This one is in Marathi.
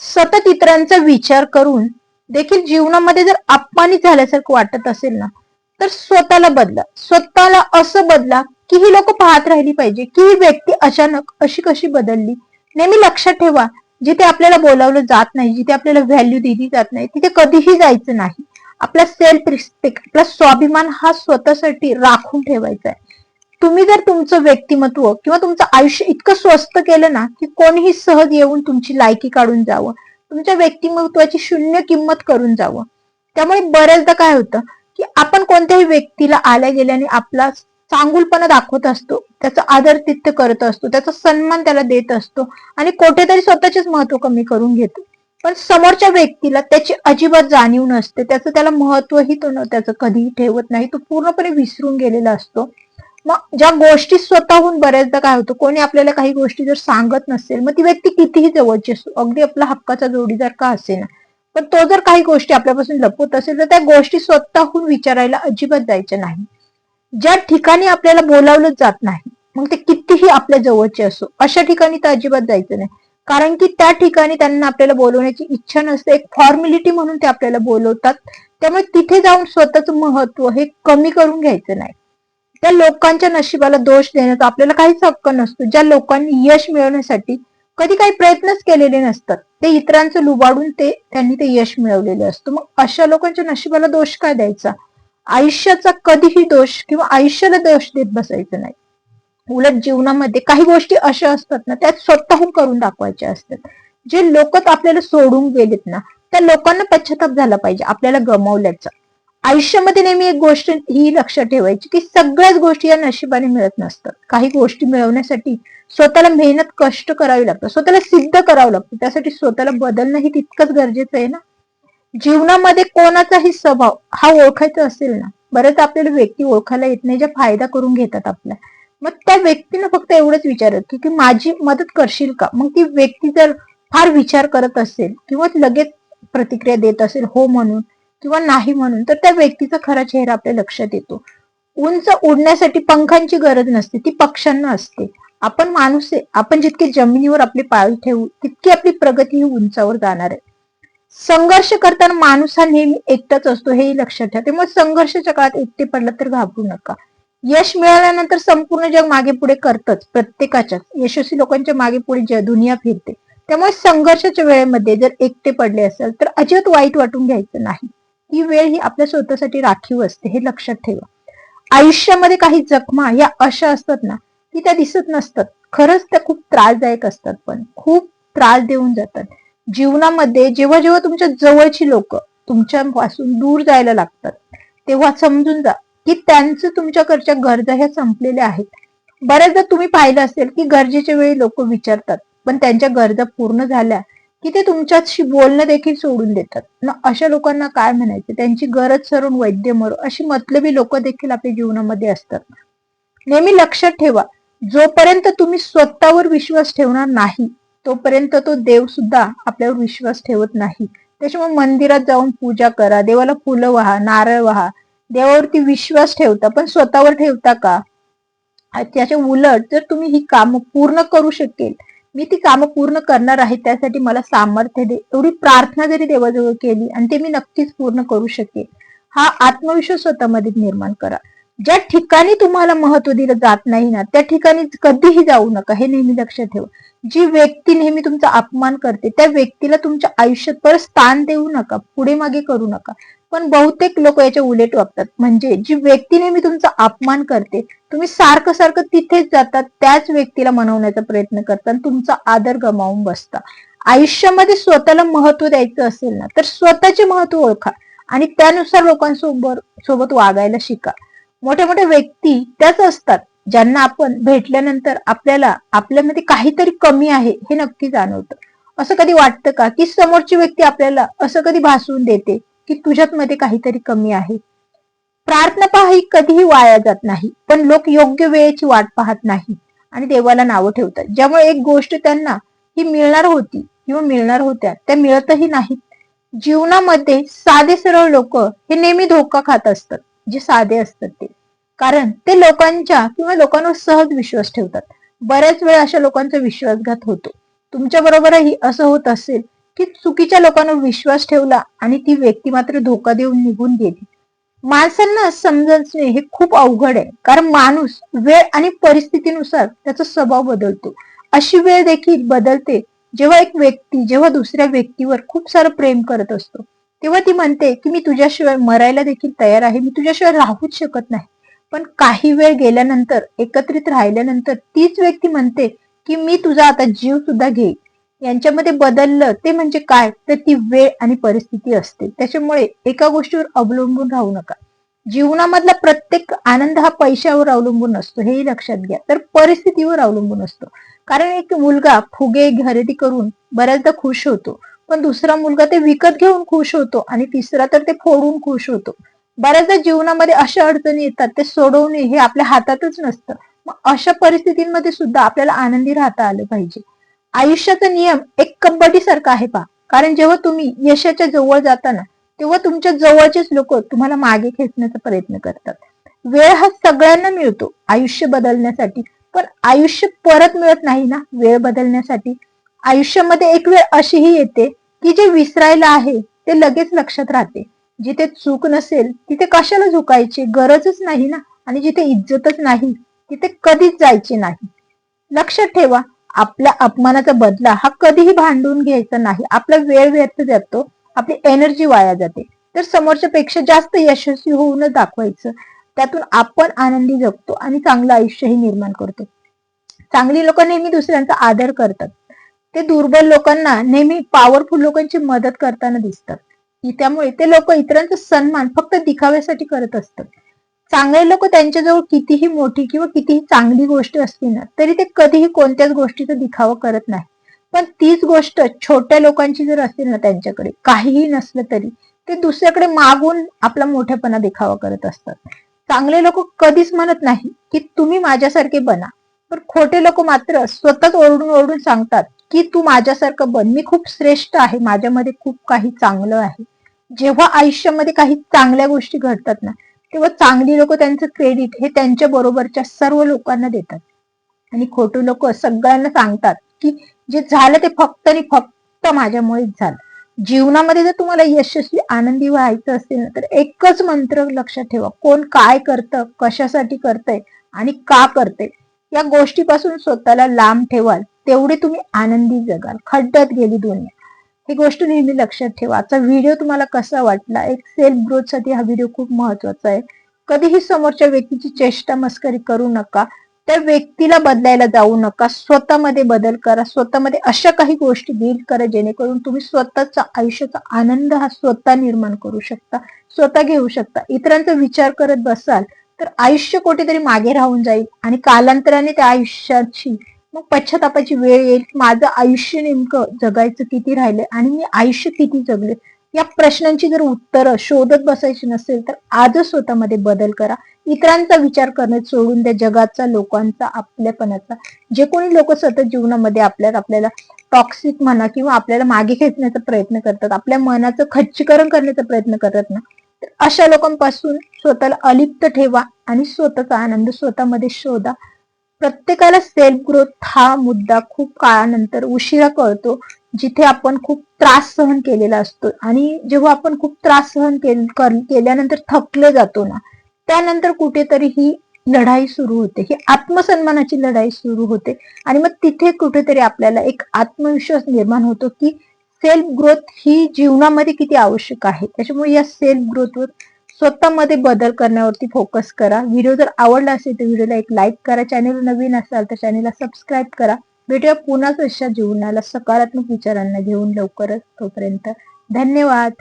सतत इतरांचा विचार करून देखील जीवनामध्ये जर अपमानित झाल्यासारखं वाटत असेल ना तर स्वतःला बदला. स्वतःला असं बदला की ही लोक पाहत राहिली पाहिजे की ही व्यक्ती अचानक अशी कशी बदलली. नेहमी लक्षात ठेवा जिथे आपल्याला बोलावलं जात नाही जिथे आपल्याला व्हॅल्यू दिली जात नाही तिथे कधीही जायचं नाही. आपला सेल्फ रिस्पेक्ट आपला स्वाभिमान हा स्वतःसाठी राखून ठेवायचा आहे. तुम्ही जर तुमचं व्यक्तिमत्व किंवा तुमचं आयुष्य इतकं स्वस्त केलं ना की कोणीही सहज येऊन तुमची लायकी काढून जावं. तुमच्या व्यक्तिमत्वाची शून्य किंमत करून जावं. त्यामुळे बऱ्याचदा काय होतं की आपण कोणत्याही व्यक्तीला आल्या गेल्याने आपला चांगुलपणा दाखवत असतो त्याचा आदरतिथ्य करत असतो त्याचा सन्मान त्याला देत असतो आणि कुठेतरी स्वतःचेच महत्त्व कमी करून घेतो. पण समोरच्या व्यक्तीला त्याची अजिबात जाणीव नसते त्याचं त्याला महत्वही तो न- त्याचं कधीही ठेवत नाही तो पूर्णपणे विसरून गेलेला असतो. मग ज्या गोष्टी स्वतःहून बऱ्याचदा काय होतं कोणी आपल्याला काही गोष्टी जर सांगत नसेल मग ती व्यक्ती कितीही जवळची असो अगदी आपला हक्काचा जोडीदार का असेना. पण तो जर काही गोष्टी आपल्यापासून लपवत असेल तर त्या गोष्टी स्वतःहून विचारायला अजिबात जायच्या नाही. ज्या ठिकाणी आपल्याला बोलावलं जात नाही मग ते कितीही आपल्या जवळचे असो अशा ठिकाणी तर अजिबात जायचं नाही. कारण की त्या ठिकाणी त्यांना आपल्याला बोलवण्याची इच्छा नसते एक फॉर्मॅलिटी म्हणून ते आपल्याला बोलवतात. त्यामुळे तिथे जाऊन स्वतःचं महत्त्व हे कमी करून घ्यायचं नाही. त्या लोकांच्या नशिबाला दोष देण्याचा आपल्याला काहीच हक्क नसतो. ज्या लोकांनी यश मिळवण्यासाठी कधी काही प्रयत्नच केलेले नसतात ते इतरांचं लुबाडून ते त्यांनी ते यश मिळवलेले असतं. मग अशा लोकांच्या नशिबाला दोष काय द्यायचा? आयुष्याचा कधीही दोष किंवा आयुष्याला दोष देत बसायचं नाही. उलट जीवनामध्ये काही गोष्टी अशा असतात ना त्या स्वतःहून करून दाखवायच्या असतात. जे लोक आपल्याला सोडून गेलेत ना त्या लोकांना पश्चाताप झाला पाहिजे आपल्याला गमावल्याचा. आयुष्यामध्ये नेहमी एक गोष्ट ही लक्षात ठेवायची की सगळ्याच गोष्टी या नशिबाने मिळत नसतात. काही गोष्टी मिळवण्यासाठी स्वतःला मेहनत कष्ट करावी लागतात. स्वतःला सिद्ध करावं लागतं. त्यासाठी स्वतःला बदलणं ही तितकंच गरजेचं आहे ना? जीवनामध्ये कोणाचाही स्वभाव हा ओळखायचा असेल ना बरेच आपल्याला व्यक्ती ओळखायला येत नाही ज्या फायदा करून घेतात आपला मग त्या व्यक्तीनं फक्त एवढंच विचारत की की माझी मदत करशील का? मग ती व्यक्ती जर फार विचार करत असेल किंवा लगेच प्रतिक्रिया देत असेल हो म्हणून किंवा नाही म्हणून तर त्या व्यक्तीचा खरा चेहरा आपल्या लक्षात येतो. उंच उडण्यासाठी पंखांची गरज नसते ती पक्ष्यांना असते. आपण माणूस आहे आपण जितके जमिनीवर आपले पाय ठेवू तितकी आपली प्रगती ही उंचावर जाणार आहे. संघर्ष करताना माणूस हा नेहमी एकटाच असतो हे लक्षात ठेवा. त्यामुळे संघर्षाच्या काळात एकटे पडला तर घाबरू नका. यश मिळाल्यानंतर संपूर्ण जग मागे पुढे करतच प्रत्येकाच्याच. यशस्वी लोकांच्या मागे पुढे दुनिया फिरते. त्यामुळे संघर्षाच्या वेळेमध्ये जर एकटे पडले असेल तर अजिबात वाईट वाटून घ्यायचं नाही. ही वेळ ही आपल्या स्वतःसाठी राखीव असते हे लक्षात ठेवा. आयुष्यामध्ये काही जखमा या अशा असतात ना की त्या दिसत नसतात. खरंच त्या खूप त्रासदायक असतात पण खूप त्रास देऊन जातात. जीवनामध्ये जेव्हा जेव्हा तुमच्या जवळची लोक तुमच्यापासून दूर जायला लागतात तेव्हा समजून जा की त्यांचं तुमच्याकडच्या गरजा ह्या संपलेल्या आहेत. बऱ्याचदा तुम्ही पाहिलं असेल की गरजेच्या वेळी लोक विचारतात पण त्यांच्या गरजा पूर्ण झाल्या की ते तुमच्याशी बोलणं देखील सोडून देतात. मग अशा लोकांना काय म्हणायचं? त्यांची गरज सरून वैद्य मरो. अशी मतलबी लोक देखील आपल्या जीवनामध्ये असतात. नेहमी लक्षात ठेवा जोपर्यंत तुम्ही स्वतःवर विश्वास ठेवणार नाही तोपर्यंत तो देव सुद्धा आपल्यावर विश्वास ठेवत नाही. त्याच्यामुळे मंदिरात जाऊन पूजा करा देवाला फुलं व्हा नारळ व्हा. देवावरती विश्वास ठेवता पण स्वतःवर ठेवता का? त्याच्या उलट जर तुम्ही ही काम पूर्ण करू शकेल मी ती कामं पूर्ण करणार आहे त्यासाठी मला सामर्थ्य दे. एवढी प्रार्थना जरी देवाजवळ केली आणि ते मी नक्कीच पूर्ण करू शकेल हा आत्मविश्वास स्वतःमध्ये निर्माण करा. ज्या ठिकाणी तुम्हाला महत्त्व दिलं जात नाही ना त्या ठिकाणी कधीही जाऊ नका हे नेहमी लक्षात ठेवा. जी व्यक्ती नेहमी तुमचा अपमान करते त्या व्यक्तीला तुमच्या आयुष्यात परत स्थान देऊ नका पुढे मागे करू नका. पण बहुतेक लोक याच्या उलट वागतात. म्हणजे जी व्यक्ती नेहमी तुमचा अपमान करते तुम्ही सारखं सारखं तिथेच जातात त्याच व्यक्तीला मनवण्याचा प्रयत्न करता आणि तुमचा आदर गमावून बसता. आयुष्यामध्ये स्वतःला महत्त्व द्यायचं असेल ना तर स्वतःचे महत्त्व ओळखा आणि त्यानुसार लोकांसोबत सोबत वागायला शिका. मोठ्या मोठ्या व्यक्ती त्याच असतात ज्यांना आपण भेटल्यानंतर आपल्याला आपल्यामध्ये काहीतरी कमी आहे हे नक्की जाणवतं. असं कधी वाटतं का? की समोरची व्यक्ती आपल्याला असं कधी भासवून देते? की तुझ्यात मध्ये काहीतरी कमी आहे. प्रार्थना पहा ही कधीही वाया जात नाही पण लोक योग्य वेळेची वाट पाहत नाही आणि देवाला नावं ठेवतात. ज्यामुळे एक गोष्ट त्यांना ही मिळणार होती किंवा मिळणार होत्या त्या मिळतही नाहीत. जीवनामध्ये साधे सरळ लोक हे नेहमी धोका खात असतात जे साधे असतात ते. कारण ते लोकांच्या किंवा लोकांवर सहज विश्वास ठेवतात. बऱ्याच वेळा अशा लोकांचा विश्वासघात होतो. तुमच्या बरोबरही असं होत असेल की चुकीच्या लोकांवर विश्वास ठेवला आणि ती व्यक्ती मात्र धोका देऊन निघून गेली. माणसांना समजणे हे खूप अवघड आहे. कारण माणूस वेळ आणि परिस्थितीनुसार त्याचा स्वभाव बदलतो. अशी वेळ देखील बदलते. जेव्हा एक व्यक्ती जेव्हा दुसऱ्या व्यक्तीवर खूप सारं प्रेम करत असतो तेव्हा ती म्हणते की मी तुझ्याशिवाय मरायला देखील तयार आहे. मी तुझ्याशिवाय राहूच शकत नाही. पण काही वेळ गेल्यानंतर एकत्रित राहिल्यानंतर तीच व्यक्ती म्हणते की मी तुझा आता जीव सुद्धा घेईल यांच्यामध्ये बदललं ते म्हणजे काय? तर ती वेळ आणि परिस्थिती असते. त्याच्यामुळे एका गोष्टीवर अवलंबून राहू नका. जीवनामधला प्रत्येक आनंद हा पैशावर अवलंबून असतो हेही लक्षात घ्या. तर परिस्थितीवर अवलंबून असतो. कारण एक मुलगा फुगे खरेदी करून बऱ्याचदा खुश होतो पण दुसरा मुलगा ते विकत घेऊन खुश होतो आणि तिसरा तर ते फोडून खुश होतो. बऱ्याचदा जीवनामध्ये अशा अडचणी येतात ते सोडवणे हे आपल्या हातातच नसतं. मग अशा परिस्थितींमध्ये सुद्धा आपल्याला आनंदी राहता आलं पाहिजे. आयुष्याचा नियम एक कबड्डी सारखा आहे पा कारण जेव्हा तुम्ही यशाच्या जवळ जाताना तेव्हा तुमच्या जवळचेच लोक तुम्हाला मागे खेचण्याचा प्रयत्न करतात. वेळ हा सगळ्यांना मिळतो आयुष्य बदलण्यासाठी. पण आयुष्य परत मिळत नाही ना वेळ बदलण्यासाठी. आयुष्यामध्ये एक वेळ अशीही येते की जे विसरायला आहे ते लगेच लक्षात राहते. जिथे चूक नसेल तिथे कशाला झुकायची? गरजच नाही ना. आणि जिथे इज्जतच नाही तिथे कधीच जायचे नाही. लक्षात ठेवा आपल्या अपमानाचा बदला हा कधीही भांडून घ्यायचा नाही. आपला वेळ व्यर्थ जातो आपली एनर्जी वाया जाते. तर समोरच्या पेक्षा जास्त यशस्वी होऊनच दाखवायचं. त्यातून आपण आनंदी जगतो आणि चांगलं आयुष्यही निर्माण करतो. चांगली लोक नेहमी दुसऱ्यांचा आदर करतात. ते दुर्बल लोकांना नेहमी पॉवरफुल लोकांची मदत करताना दिसतात. त्यामुळे ते लोक इतरांचा सन्मान फक्त दिखाव्यासाठी करत असतात. चांगले लोक त्यांच्याजवळ कितीही मोठी किंवा कितीही चांगली गोष्ट असली ना तरी ते कधीही कोणत्याच गोष्टीचा दिखावा करत नाही. पण तीच गोष्ट छोट्या लोकांची जर असेल ना त्यांच्याकडे काहीही नसलं तरी ते दुसऱ्याकडे मागून आपला मोठेपणा दिखावा करत असतात. चांगले लोक कधीच म्हणत नाही की तुम्ही माझ्यासारखे बना. पण खोटे लोक मात्र स्वतःच ओरडून ओरडून सांगतात की तू माझ्यासारखं बन. मी खूप श्रेष्ठ आहे. माझ्यामध्ये खूप काही चांगलं आहे. जेव्हा आयुष्यामध्ये काही चांगल्या गोष्टी घडतात ना तेव्हा चांगली लोक त्यांचं क्रेडिट हे त्यांच्या बरोबरच्या सर्व लोकांना देतात. आणि खोटे लोक सगळ्यांना सांगतात की जे झालं ते फक्त आणि फक्त माझ्यामुळेच झालं. जीवनामध्ये जर तुम्हाला यशस्वी आनंदी व्हायचं असेल ना तर एकच मंत्र लक्षात ठेवा. कोण काय करतं कशासाठी करतंय आणि का करते या गोष्टीपासून स्वतःला लांब ठेवाल. तेवढे तुम्ही आनंदी जगाल. खड्ड्यात गेली दुनिया. ही गोष्ट नेहमी लक्षात ठेवा. आजचा व्हिडिओ तुम्हाला कसा वाटला? एक सेल्फ ग्रोथसाठी हा व्हिडिओ खूप महत्त्वाचा आहे. कधीही समोरच्या व्यक्तीची चेष्टा मस्करी करू नका. त्या व्यक्तीला बदलायला जाऊ नका. स्वतःमध्ये बदल करा. स्वतःमध्ये अशा काही गोष्टी बिल्ड करा जेणेकरून तुम्ही स्वतःचा आयुष्याचा आनंद हा स्वतः निर्माण करू शकता. स्वतः घेऊ शकता. इतरांचा विचार करत बसाल तर आयुष्य कुठेतरी मागे राहून जाईल आणि कालांतराने त्या आयुष्याची मग पश्चातापाची वेळ येईल. माझं आयुष्य नेमकं जगायचं किती राहिलंय आणि मी आयुष्य किती जगले? या प्रश्नांची जर उत्तरं शोधत बसायची नसेल तर आजच स्वतःमध्ये बदल करा. इतरांचा विचार करणे सोडून द्या. जगाचा लोकांचा आपल्यापणाचा. जे कोणी लोक सतत जीवनामध्ये आपल्याला आपल्याला टॉक्सिक म्हणा किंवा आपल्याला मागे खेचण्याचा प्रयत्न करतात आपल्या मनाचं खच्चीकरण करण्याचा प्रयत्न करतात ना तर अशा लोकांपासून स्वतःला अलिप्त ठेवा आणि स्वतःचा आनंद स्वतःमध्ये शोधा. प्रत्येकाला सेल्फ ग्रोथ हा मुद्दा खूप काळानंतर उशिरा कळतो जिथे आपण खूप त्रास सहन केलेला असतो. आणि जेव्हा आपण खूप त्रास सहन केल्यानंतर थकले जातो ना त्यानंतर कुठेतरी ही लढाई सुरू होते. ही आत्मसन्मानाची लढाई सुरू होते. आणि मग तिथे कुठेतरी आपल्याला एक आत्मविश्वास निर्माण होतो की सेल्फ ग्रोथ ही जीवनामध्ये किती आवश्यक आहे. त्याच्यामुळे या सेल्फ ग्रोथवर स्वतःमध्ये बदल करण्यावरती फोकस करा. व्हिडिओ जर आवडला असेल तर व्हिडिओला एक लाईक करा. चॅनल नवीन असाल तर चॅनलला सबस्क्राईब करा. भेटूया पुन्हा अशा जीवनाला सकारात्मक विचारांना घेऊन लवकरच तोपर्यंत. धन्यवाद.